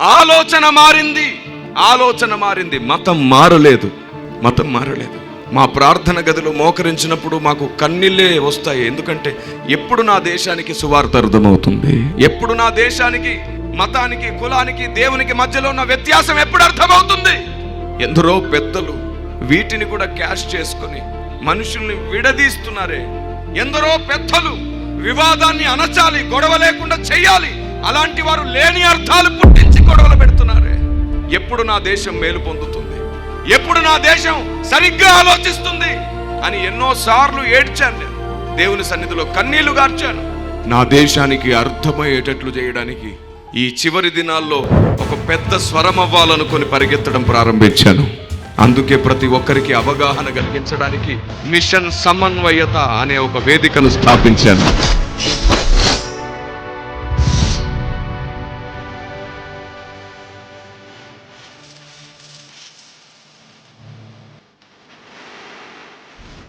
ఆలోచన మారింది. ఆలోచన మారింది. మతం మారలేదు. మతం మారలేదు. మా ప్రార్థన గదిలో మోకరించినప్పుడు మాకు కన్నీళ్ళే వస్తాయి. ఎందుకంటే ఎప్పుడు నా దేశానికి సువార్త అర్థమవుతుంది. ఎప్పుడు నా దేశానికి మతానికి కులానికి దేవునికి మధ్యలో ఉన్న వ్యత్యాసం ఎప్పుడు అర్థమవుతుంది? ఎందరో పెద్దలు వీటిని కూడా క్యాష్ చేసుకొని మనుషుల్ని విడదీస్తున్నారే. ఎందరో పెద్దలు వివాదాన్ని అణచాలి గొడవ లేకుండా చేయాలి అలాంటి వారు లేని అర్థాలు ఎప్పుడు నా దేశం మేలు పొందుతుంది? ఎప్పుడు నా దేశం సరిగ్గా ఆలోచిస్తుంది? అని ఎన్నోసార్లు ఏడ్చాను నేను. దేవుని సన్నిధిలో కన్నీళ్ళు గార్చాను. నా దేశానికి అర్థమయ్యేటట్లు చేయడానికి ఈ చివరి దినాల్లో ఒక పెద్ద స్వరం అవ్వాలనుకొని పరిగెత్తడం ప్రారంభించాను. అందుకే ప్రతి ఒక్కరికి అవగాహన కలిగించడానికి మిషన్ సమన్వయత అనే ఒక వేదికను స్థాపించాను.